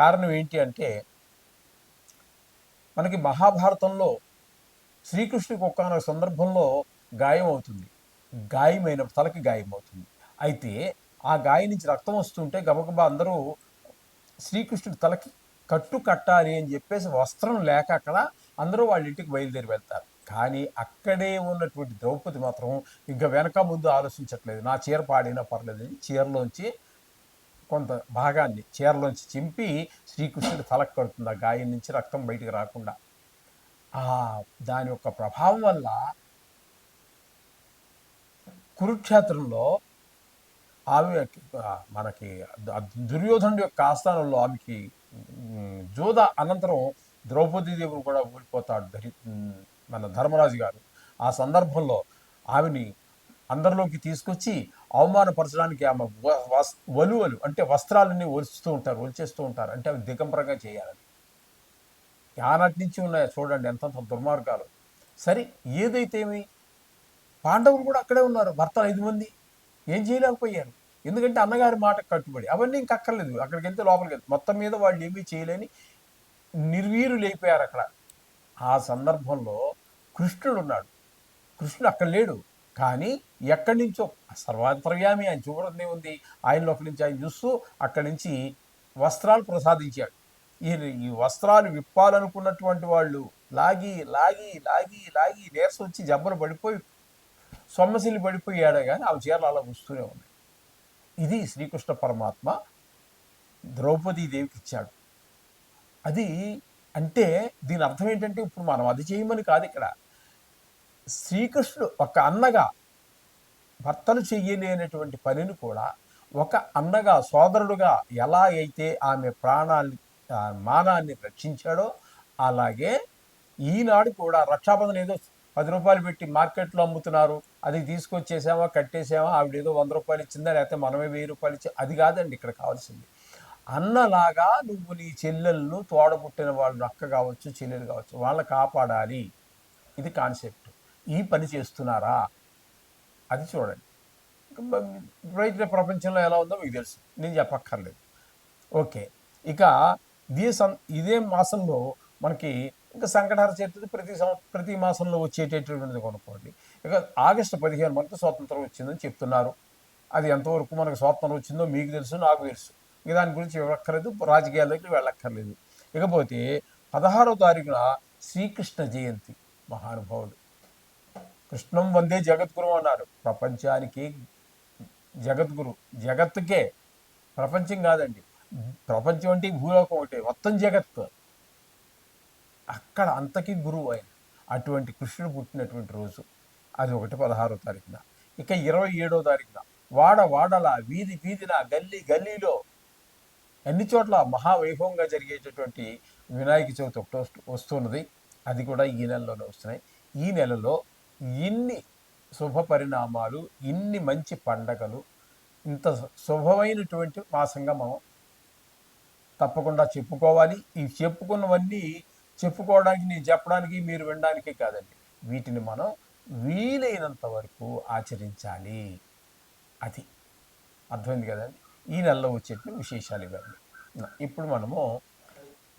కారణం ఏంటి అంటే మనకి మహాభారతంలో శ్రీకృష్ణుడికి ఒక్కనొక సందర్భంలో గాయం అవుతుంది. గాయమైన తలకి గాయం అవుతుంది. అయితే ఆ గాయం నుంచి రక్తం వస్తుంటే గబగబా అందరూ శ్రీకృష్ణుడి తలకి కట్టు కట్టాలి అని చెప్పేసి వస్త్రం లేక అక్కడ అందరూ వాళ్ళ ఇంటికి బయలుదేరి వెళ్తారు. కానీ అక్కడే ఉన్నటువంటి ద్రౌపది మాత్రం ఇంకా వెనక ముందు ఆలోచించట్లేదు. నా చీర పాడినా పర్లేదు అని చీరలోంచి కొంత భాగాన్ని చీరలోంచి చింపి శ్రీకృష్ణుడు తలకు కడుతుంది. ఆ గాయం నుంచి రక్తం బయటికి రాకుండా. ఆ దాని యొక్క ప్రభావం వల్ల కురుక్షేత్రంలో ఆమె మనకి దుర్యోధనుడి యొక్క ఆస్థానంలో ఆమెకి జోద అనంతరం ద్రౌపదీ దేవుడు కూడా ఓడిపోతాడు ధరి మన ధర్మరాజు గారు. ఆ సందర్భంలో ఆమెని అందరిలోకి తీసుకొచ్చి అవమానపరచడానికి ఆమె వ- వలువలు అంటే వస్త్రాలన్నీ ఒలుస్తూ ఉంటారు ఒలిచేస్తూ ఉంటారు. అంటే అవి దిగంబరంగా చేయాలని ఆనాటి నుంచి ఉన్నాయో చూడండి ఎంతంత దుర్మార్గాలు. సరే ఏదైతేమి పాండవులు కూడా అక్కడే ఉన్నారు భర్తలు ఐదు మంది ఏం చేయలేకపోయారు. ఎందుకంటే అన్నగారి మాట కట్టుబడి అవన్నీ ఇంక అక్కర్లేదు. అక్కడికి వెళ్తే లోపలికి వెళ్తే మొత్తం మీద వాళ్ళు ఏమీ చేయలేని నిర్వీరులైపోయారు అక్కడ. ఆ సందర్భంలో కృష్ణుడు ఉన్నాడు. కృష్ణుడు అక్కడ లేడు. కానీ ఎక్కడి నుంచో సర్వాంతర్యామి ఆయన చూడనే ఉంది. ఆయన లోపల నుంచి ఆయన చూస్తూ అక్కడి నుంచి వస్త్రాలు ప్రసాదించాడు. ఈ ఈ వస్త్రాలు విప్పాలనుకున్నటువంటి వాళ్ళు లాగి లాగి లాగి లాగి నీరసం వచ్చి జబ్బలు పడిపోయి సొమ్మసిల్లి పడిపోయాడే కానీ ఆ చీరలు అలా వస్తూనే ఉన్నాయి. ఇది శ్రీకృష్ణ పరమాత్మ ద్రౌపదీ దేవికి ఇచ్చాడు. అది అంటే దీని అర్థం ఏంటంటే ఇప్పుడు మనం అది చేయమని కాదు ఇక్కడ. శ్రీకృష్ణుడు ఒక అన్నగా భర్తలు చెయ్యలేనటువంటి పనిని కూడా ఒక అన్నగా సోదరుడుగా ఎలా అయితే ఆమె ప్రాణాన్ని మానాన్ని రక్షించాడో అలాగే ఈనాడు కూడా రక్షాబంధన ఏదో పది రూపాయలు పెట్టి మార్కెట్లో అమ్ముతున్నారు. అది తీసుకొచ్చేసామా కట్టేసామా ఆవిడ ఏదో వంద రూపాయలు ఇచ్చిందా లేకపోతే మనమే వెయ్యి రూపాయలు ఇచ్చి అది కాదండి ఇక్కడ కావాల్సింది. అన్నలాగా నువ్వు నీ చెల్లెళ్ళు తోడబుట్టిన వాళ్ళు అక్క కావచ్చు చెల్లెలు కావచ్చు వాళ్ళని కాపాడాలి. ఇది కాన్సెప్ట్. ఈ పని చేస్తున్నారా? అది చూడండి. ఇంకా బయట ప్రపంచంలో ఎలా ఉందో మీకు తెలుసు. నేను చెప్పక్కర్లేదు. ఓకే. ఇక ఇదే సం ఇదే మాసంలో మనకి ఇంకా సంకటహర చతుర్థి ప్రతి సంవత్సరం ప్రతి మాసంలో వచ్చేటటువంటిది కొనుక్కోండి. ఇక ఆగస్టు పదిహేను మనకు స్వాతంత్రం వచ్చిందని చెప్తున్నారు. అది ఎంతవరకు మనకు స్వాతంత్రం వచ్చిందో మీకు తెలుసు నాకు తెలుసు. ఇక దాని గురించి ఇవ్వక్కర్లేదు రాజకీయాల్లోకి వెళ్ళక్కర్లేదు. ఇకపోతే పదహారో తారీఖున శ్రీకృష్ణ జయంతి మహానుభావుడు కృష్ణం వందే జగద్గురు అన్నారు. ప్రపంచానికి జగద్గురు జగత్తుకే ప్రపంచం కాదండి. ప్రపంచం అంటే భూలోకం ఒకటే మొత్తం జగత్. అక్కడ అంతకీ గురువు ఆయన. అటువంటి కృష్ణుడు పుట్టినటువంటి రోజు అది ఒకటి పదహారో తారీఖున. ఇక ఇరవై ఏడో తారీఖున వాడ వాడల వీధి వీధిన గల్లీ గల్లీలో అన్ని చోట్ల మహావైభవంగా జరిగేటటువంటి వినాయక చవితి ఒకటి వస్తున్నది అది కూడా ఈ నెలలోనే వస్తున్నాయి. ఈ నెలలో ఇన్ని శుభ పరిణామాలు ఇన్ని మంచి పండగలు ఇంత శుభమైనటువంటి మాసంగా మనం తప్పకుండా చెప్పుకోవాలి. ఈ చెప్పుకున్నవన్నీ చెప్పుకోవడానికి నేను చెప్పడానికి మీరు వినడానికి కాదండి. వీటిని మనం వీలైనంత వరకు ఆచరించాలి. అది అర్థమైంది కదండి? ఈ నెలలో వచ్చేటువంటి విశేషాలు ఇవన్నీ. ఇప్పుడు మనము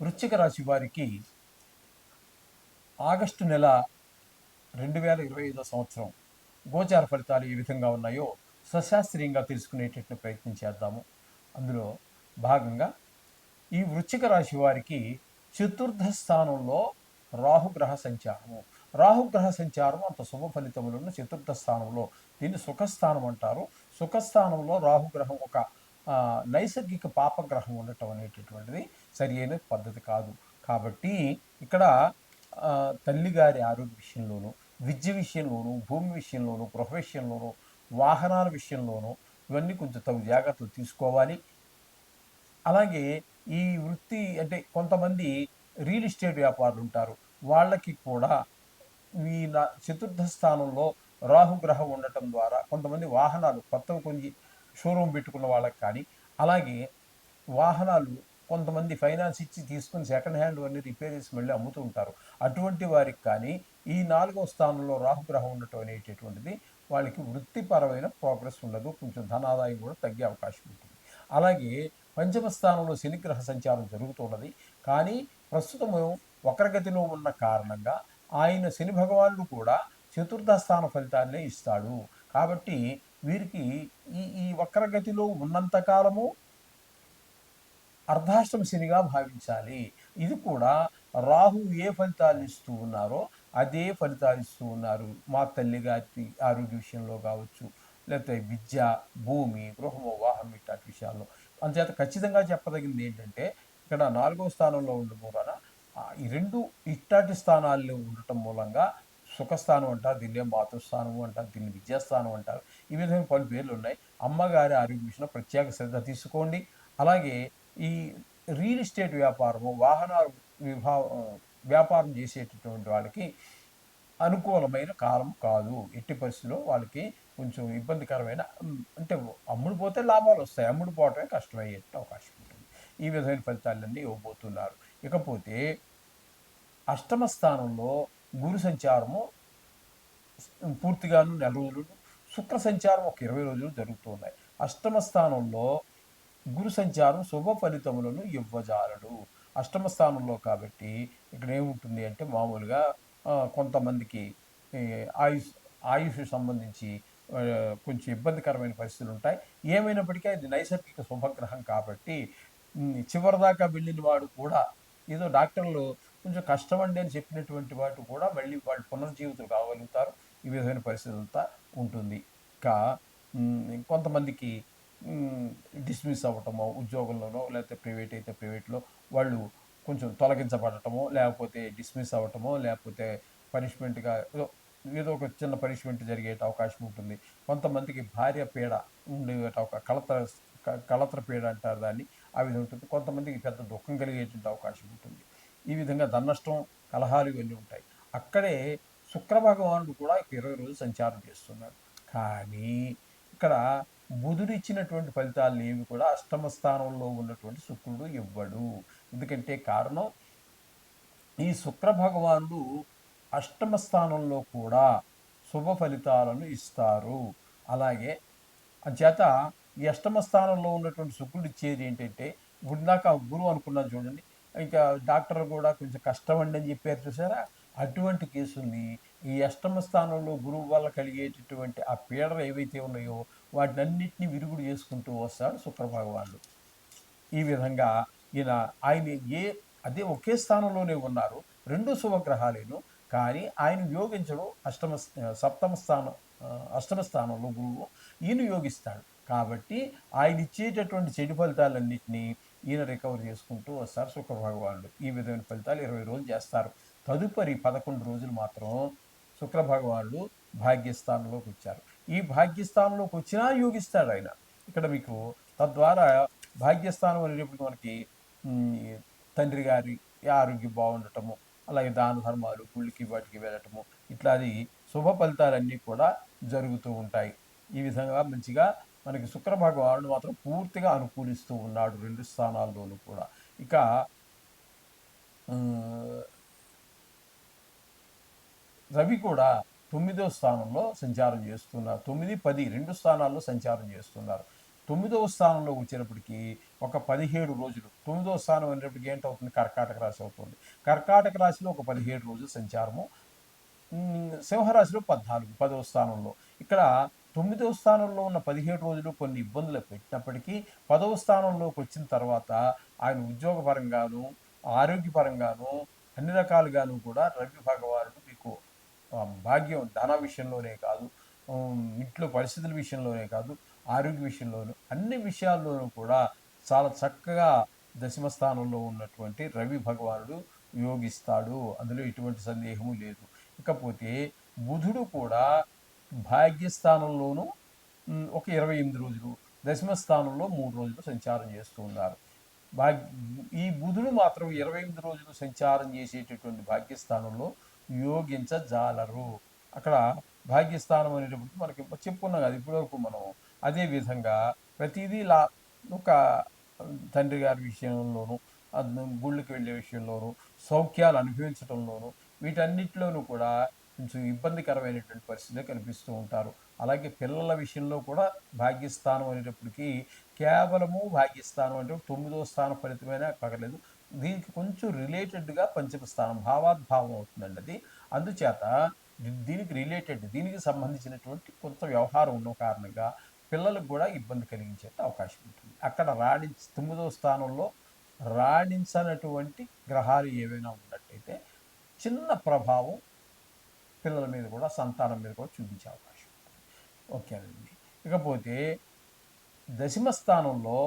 వృశ్చిక రాశి వారికి ఆగస్టు నెల రెండు వేల ఇరవై ఐదో సంవత్సరం గోచార ఫలితాలు ఏ విధంగా ఉన్నాయో సశాస్త్రీయంగా తెలుసుకునేటట్లు ప్రయత్నం చేద్దాము. అందులో భాగంగా ఈ వృశ్చిక రాశి వారికి చతుర్థ స్థానంలో రాహుగ్రహ సంచారము. రాహుగ్రహ సంచారం అంత శుభ ఫలితములను చతుర్థ స్థానంలో దీన్ని సుఖస్థానం అంటారు. సుఖస్థానంలో రాహుగ్రహం ఒక నైసర్గిక పాపగ్రహం ఉండటం అనేటటువంటిది సరి అయిన పద్ధతి కాదు. కాబట్టి ఇక్కడ తల్లిగారి ఆరోగ్య విషయంలోనూ విద్య విషయంలోనూ భూమి విషయంలోనూ గృహ విషయంలోనూ వాహనాల విషయంలోనూ ఇవన్నీ కొంచెం తగు జాగ్రత్తలు తీసుకోవాలి. అలాగే ఈ వృత్తి అంటే కొంతమంది రియల్ ఎస్టేట్ వ్యాపారులు ఉంటారు. వాళ్ళకి కూడా ఈ నా చతుర్థ స్థానంలో రాహుగ్రహం ఉండటం ద్వారా కొంతమంది వాహనాలు కొత్తవి కొన్ని షోరూమ్ పెట్టుకున్న వాళ్ళకి కానీ అలాగే వాహనాలు కొంతమంది ఫైనాన్స్ ఇచ్చి తీసుకుని సెకండ్ హ్యాండ్ అన్ని రిపేర్ చేసి మళ్ళీ అమ్ముతూ ఉంటారు. అటువంటి వారికి కానీ ఈ నాలుగో స్థానంలో రాహుగ్రహం ఉండటం అనేటటువంటిది వాళ్ళకి వృత్తిపరమైన ప్రోగ్రెస్ ఉండదు. కొంచెం ధనాదాయం కూడా తగ్గే అవకాశం ఉంటుంది. అలాగే పంచమ స్థానంలో శనిగ్రహ సంచారం జరుగుతున్నది కానీ ప్రస్తుతము వక్రగతిలో ఉన్న కారణంగా ఆయన శని భగవానుడు కూడా చతుర్థ స్థాన ఫలితాన్నే ఇస్తాడు. కాబట్టి వీరికి ఈ ఈ వక్రగతిలో ఉన్నంతకాలము అర్ధాశ్రమ అర్ధాష్టమ శనిగా భావించాలి. ఇది కూడా రాహు ఏ ఫలితాలు ఇస్తూ ఉన్నారో అదే ఫలితాలు ఇస్తూ ఉన్నారు. మా తల్లి గారి ఆరోగ్య విషయంలో కావచ్చు లేకపోతే విద్య భూమి గృహము వాహనం ఇట్లాంటి విషయాల్లో. అందుచేత ఖచ్చితంగా చెప్పదగింది ఏంటంటే ఇక్కడ నాలుగవ స్థానంలో ఉండడం మూలన ఈ రెండు ఇట్లాంటి స్థానాల్లో ఉండటం మూలంగా సుఖస్థానం అంటారు దీన్నే మాతృస్థానం అంటారు దీన్ని విద్యాస్థానం అంటారు. ఈ విధమైన పలు పేర్లు ఉన్నాయి. అమ్మగారి ఆరోగ్య విషయంలో ప్రత్యేక శ్రద్ధ తీసుకోండి. అలాగే ఈ రియల్ ఎస్టేట్ వ్యాపారము వాహనాలు విభా వ్యాపారం చేసేటటువంటి వాళ్ళకి అనుకూలమైన కాలం కాదు. ఎట్టి పరిస్థితుల్లో వాళ్ళకి కొంచెం ఇబ్బందికరమైన అంటే అమ్ముడు పోతే లాభాలు వస్తాయి. అమ్ముడు పోవటమే కష్టమయ్యే అవకాశం ఉంటుంది. ఈ విధమైన ఫలితాలన్నీ ఇవ్వబోతున్నారు. ఇకపోతే అష్టమ స్థానంలో గురు సంచారము పూర్తిగాను నెల రోజులు శుక్ర సంచారం ఒక ఇరవై రోజులు జరుగుతున్నాయి. అష్టమ స్థానంలో గురు సంచారం శుభ ఫలితములను ఇవ్వజాలడు. అష్టమ స్థానంలో కాబట్టి ఇక్కడ ఏముంటుంది అంటే మామూలుగా కొంతమందికి ఆయుష్ ఆయుష్ సంబంధించి కొంచెం ఇబ్బందికరమైన పరిస్థితులు ఉంటాయి ఏమైనప్పటికీ అది నైసర్గిక శుభగ్రహం కాబట్టి చివరిదాకా వెళ్ళిన వాడు కూడా ఏదో డాక్టర్లు కొంచెం కష్టమండి అని చెప్పినటువంటి వాటి కూడా మళ్ళీ వాళ్ళు పునర్జీవితం కాగలుగుతారు. ఈ విధమైన పరిస్థితి అంతా ఉంటుంది ఇంకా కొంతమందికి డిస్మిస్ అవ్వటమో ఉద్యోగంలోనో లేకపోతే ప్రైవేట్ అయితే ప్రైవేట్లో వాళ్ళు కొంచెం తొలగించబడటమో లేకపోతే డిస్మిస్ అవ్వటమో లేకపోతే పనిష్మెంట్గా ఏదో ఏదో ఒక చిన్న పనిష్మెంట్ జరిగే అవకాశం ఉంటుంది. కొంతమందికి భార్య పీడ ఉండే ఒక కలత క- పీడ అంటారు దాన్ని ఆ విధంగా ఉంటుంది. కొంతమందికి పెద్ద దుఃఖం కలిగేటువంటి అవకాశం ఉంటుంది. ఈ విధంగా ధనష్టం కలహాలు ఇవన్నీ ఉంటాయి. అక్కడే శుక్ర భగవానుడు కూడా ఇరవై రోజులు సంచారం చేస్తున్నాడు కానీ ఇక్కడ బుధుడు ఇచ్చినటువంటి ఫలితాలు ఏవి కూడా అష్టమ స్థానంలో ఉన్నటువంటి శుక్రుడు ఇవ్వడు. ఎందుకంటే కారణం ఈ శుక్ర భగవానుడు అష్టమ స్థానంలో కూడా శుభ ఫలితాలను ఇస్తారు. అలాగే చేత ఈ అష్టమ స్థానంలో ఉన్నటువంటి శుక్రుడు ఇచ్చేది ఏంటంటే ఇప్పుడు ఇందాక గురువు అనుకున్నాను చూడండి ఇంకా డాక్టర్ కూడా కొంచెం కష్టమండి అని చెప్పారు చూసారా? అటువంటి కేసుల్ని ఈ అష్టమ స్థానంలో గురువు వల్ల కలిగేటటువంటి ఆ పీడలు ఏవైతే ఉన్నాయో వాటినన్నింటినీ విరుగుడు చేసుకుంటూ వస్తాడు శుక్రభగవానుడు ఈ విధంగా ఈయన ఆయన ఏ అదే ఒకే స్థానంలోనే ఉన్నారు. రెండు శుభగ్రహాలేను. కానీ ఆయన యోగించడం అష్టమ సప్తమ స్థానం అష్టమ స్థానంలో గురువు ఈయన యోగిస్తాడు. కాబట్టి ఆయన ఇచ్చేటటువంటి చెడు ఫలితాలన్నింటినీ ఈయన రికవర్ చేసుకుంటూ వస్తారు శుక్రభగవానుడు ఈ విధమైన ఫలితాలు ఇరవై రోజులు చేస్తారు. తదుపరి పదకొండు రోజులు మాత్రం శుక్రభగవానుడు భాగ్యస్థానంలోకి వచ్చారు. ఈ భాగ్యస్థానంలోకి వచ్చినా యోగిస్తాడు ఆయన. ఇక్కడ మీకు తద్వారా భాగ్యస్థానం అనేటప్పుడు మనకి తండ్రి గారి ఆరోగ్యం బాగుండటము అలాగే దాన ధర్మాలు గుళ్ళకి వాటికి వెళ్ళటము ఇట్లాది శుభ ఫలితాలన్నీ కూడా జరుగుతూ ఉంటాయి. ఈ విధంగా మంచిగా మనకి శుక్ర భగవానుడు మాత్రం పూర్తిగా అనుకూలిస్తూ ఉన్నాడు రెండు స్థానాల్లోనూ కూడా. ఇక రవి కూడా తొమ్మిదో స్థానంలో సంచారం చేస్తున్నారు. తొమ్మిది పది రెండు స్థానాల్లో సంచారం చేస్తున్నారు. తొమ్మిదవ స్థానంలో వచ్చినప్పటికీ ఒక పదిహేడు రోజులు తొమ్మిదవ స్థానం అనేటప్పటికి ఏంటవుతుంది? కర్కాటక రాశి అవుతుంది. కర్కాటక రాశిలో ఒక పదిహేడు రోజులు సంచారము సింహరాశిలో పద్నాలుగు పదవ స్థానంలో. ఇక్కడ తొమ్మిదవ స్థానంలో ఉన్న పదిహేడు రోజులు కొన్ని ఇబ్బందులు పెట్టినప్పటికీ పదవ స్థానంలోకి వచ్చిన తర్వాత ఆయన ఉద్యోగపరంగాను ఆరోగ్యపరంగాను అన్ని రకాలుగాను కూడా రవి భగవానుడు భాగ్యం ధన విషయంలోనే కాదు ఇంట్లో పరిస్థితుల విషయంలోనే కాదు ఆరోగ్య విషయంలోనూ అన్ని విషయాల్లోనూ కూడా చాలా చక్కగా దశమ స్థానంలో ఉన్నటువంటి రవి భగవానుడు యోగిస్తాడు. అందులో ఎటువంటి సందేహము లేదు. ఇకపోతే బుధుడు కూడా భాగ్యస్థానంలోనూ ఒక ఇరవై ఎనిమిది రోజులు దశమ స్థానంలో మూడు రోజులు సంచారం చేస్తూ ఉన్నారు. భాగ్య ఈ బుధుడు మాత్రం ఇరవై ఎనిమిది రోజులు సంచారం చేసేటటువంటి భాగ్యస్థానంలో యోగించజాలరు అక్కడ భాగ్యస్థానం అనేటప్పుడు మనకి చెప్పుకున్నాం కదా ఇప్పటివరకు మనం అదే విధంగా ప్రతిదీ లా ఒక తండ్రి గారి విషయంలోనూ గుళ్ళకి వెళ్ళే విషయంలోనూ సౌఖ్యాలు అనుభవించడంలోనూ వీటన్నిటిలోనూ కూడా కొంచెం ఇబ్బందికరమైనటువంటి పరిస్థితులు కనిపిస్తూ ఉంటారు. అలాగే పిల్లల విషయంలో కూడా భాగ్యస్థానం అనేటప్పటికీ కేవలము భాగ్యస్థానం అంటే తొమ్మిదో స్థాన ఫలితమైన కాకలేదు దీనికి కొంచెం రిలేటెడ్గా పంచమ స్థానం భావాద్భావం అవుతుందండి అది. అందుచేత దీనికి రిలేటెడ్ దీనికి సంబంధించినటువంటి కొంత వ్యవహారం ఉన్న కారణంగా పిల్లలకు కూడా ఇబ్బంది కలిగించే అవకాశం ఉంటుంది. అక్కడ రాణి తొమ్మిదవ స్థానంలో రాణించనటువంటి గ్రహాలు ఏవైనా ఉన్నట్టయితే చిన్న ప్రభావం పిల్లల మీద కూడా సంతానం మీద కూడా చూపించే అవకాశం ఉంటుంది. ఓకేనండి ఇకపోతే దశమ స్థానంలో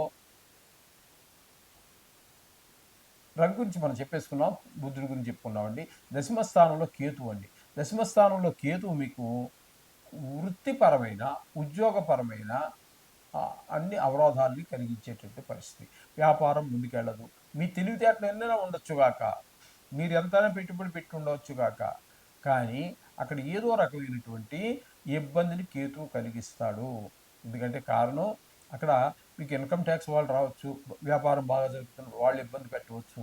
రవి గురించి మనం చెప్పేసుకున్నాం బుద్ధుడి గురించి చెప్పుకున్నామండి. దశమ స్థానంలో కేతు అండి. దశమ స్థానంలో కేతు మీకు వృత్తిపరమైన ఉద్యోగపరమైన అన్ని అవరోధాలని కలిగించేటువంటి పరిస్థితి. వ్యాపారం ముందుకెళ్ళదు. మీ తెలివితేటలు ఎన్నైనా ఉండొచ్చుగాక మీరు ఎంతైనా పెట్టుబడి పెట్టి ఉండవచ్చుగాక కానీ అక్కడ ఏదో రకమైనటువంటి ఇబ్బందిని కేతువు కలిగిస్తాడు. ఎందుకంటే కారణం అక్కడ మీకు ఇన్కమ్ ట్యాక్స్ వాళ్ళు రావచ్చు వ్యాపారం బాగా జరుగుతున్న వాళ్ళు ఇబ్బంది పెట్టవచ్చు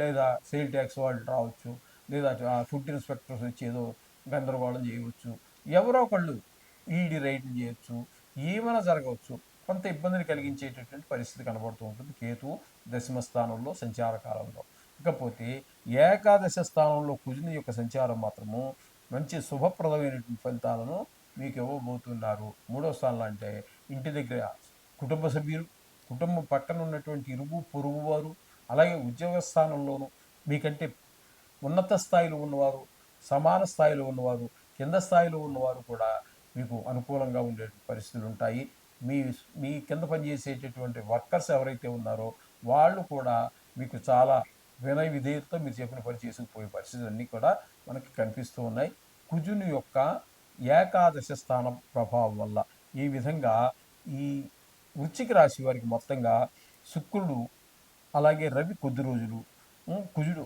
లేదా సేల్ ట్యాక్స్ వాళ్ళు రావచ్చు లేదా ఫుడ్ ఇన్స్పెక్టర్స్ వచ్చి ఏదో గందరగోళం చేయవచ్చు. ఎవరో ఒకళ్ళు ఈడీ రైడ్లు చేయొచ్చు ఏమైనా జరగవచ్చు. కొంత ఇబ్బందిని కలిగించేటటువంటి పరిస్థితి కనబడుతూ ఉంటుంది. కేతు దశమ స్థానంలో సంచార కాలంలో. ఇకపోతే ఏకాదశ స్థానంలో కుజుని యొక్క సంచారం మాత్రము మంచి శుభప్రదమైనటువంటి ఫలితాలను మీకు ఇవ్వబోతున్నారు. మూడో స్థానంలో అంటే ఇంటి దగ్గర కుటుంబ సభ్యులు కుటుంబం పక్కన ఉన్నటువంటి ఇరుగు పొరుగు వారు అలాగే ఉద్యోగ స్థానంలోనూ మీకంటే ఉన్నత స్థాయిలో ఉన్నవారు సమాన స్థాయిలో ఉన్నవారు కింద స్థాయిలో ఉన్నవారు కూడా మీకు అనుకూలంగా ఉండే పరిస్థితులు ఉంటాయి. మీ మీ కింద పనిచేసేటటువంటి వర్కర్స్ ఎవరైతే ఉన్నారో వాళ్ళు కూడా మీకు చాలా వినయ విధేయతతో మీరు చెప్పిన పని చేసుకుపోయే పరిస్థితులు అన్నీ కూడా మనకి కనిపిస్తూ ఉన్నాయి. కుజుని యొక్క ఏకాదశ స్థానం ప్రభావం వల్ల ఈ విధంగా ఈ వృశ్చిక రాశి వారికి మొత్తంగా శుక్రుడు అలాగే రవి కొద్ది రోజులు కుజుడు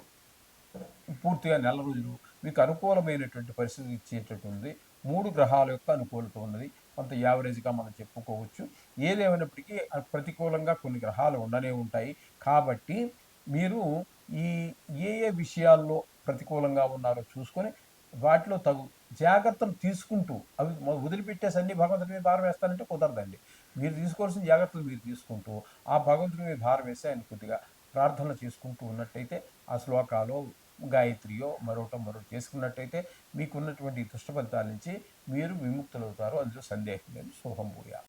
పూర్తిగా నెల రోజులు మీకు అనుకూలమైనటువంటి పరిస్థితి ఇచ్చేటటువంటి మూడు గ్రహాల యొక్క అనుకూలత ఉన్నది. కొంత యావరేజ్గా మనం చెప్పుకోవచ్చు. ఏదేమైనప్పటికీ ప్రతికూలంగా కొన్ని గ్రహాలు ఉండనే ఉంటాయి. కాబట్టి మీరు ఈ ఏ ఏ విషయాల్లో ప్రతికూలంగా ఉన్నారో చూసుకొని వాటిలో తగు జాగ్రత్తలు తీసుకుంటూ అవి వదిలిపెట్టేసి అన్ని భగవంతుడి మీద భారం వేస్తానంటే కుదరదండి. మీరు తీసుకోవాల్సిన జాగ్రత్తలు మీరు తీసుకుంటూ ఆ భగవంతుడి మీద భారం వేసి ఆయన కొద్దిగా ప్రార్థనలు చేసుకుంటూ ఉన్నట్టయితే ఆ శ్లోకాలు గాయత్రియో మరొకటో మరొకటి చేసుకున్నట్టయితే మీకున్నటువంటి దుష్ట ఫలితాల నుంచి మీరు విముక్తులవుతారు. అందులో సందేహం లేదు. శుభం భూయా